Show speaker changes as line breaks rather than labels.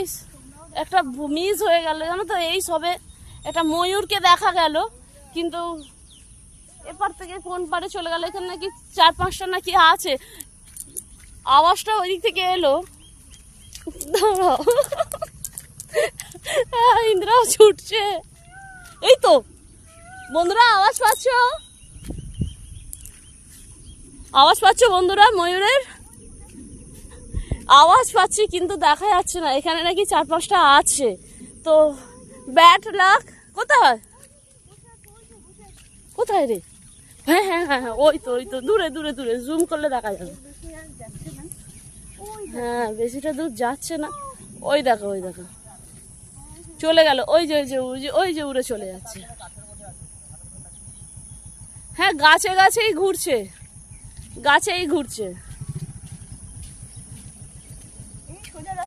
ইস, একটা মিস হয়ে গেল, জানো তো, এই সবে একটা ময়ূরকে দেখা গেল, কিন্তু এপার থেকে কোন পারে চলে গেল, এখানে নাকি চার পাঁচটা নাকি আছে। আওয়াজটা ওই দিক থেকে এলো। ইন্দ্রাও ছুটছে। এই তো, বন্ধুরা, আওয়াজ পাচ্ছ? আওয়াজ পাচ্ছ বন্ধুরা ময়ূরের? আওয়াজ পাচ্ছি, কিন্তু দেখা যাচ্ছে না। এখানে নাকি চার পাঁচটা আছে। তো ব্যাট লাক কোথায়? কোথায় রে? হ্যাঁ হ্যাঁ হ্যাঁ হ্যাঁ ওই তো ওই তো। দূরে দূরে দূরে। জুম করলে দেখা যাবে। হ্যাঁ বেশিটা দূর যাচ্ছে না। ওই দেখো ওই দেখো। চলে গেল। ওই যে ওই যে ওই যে ওই যে উড়ে চলে যাচ্ছে। হ্যাঁ গাছে, গাছেই ঘুরছে। গাছেই ঘুরছে। 回来了。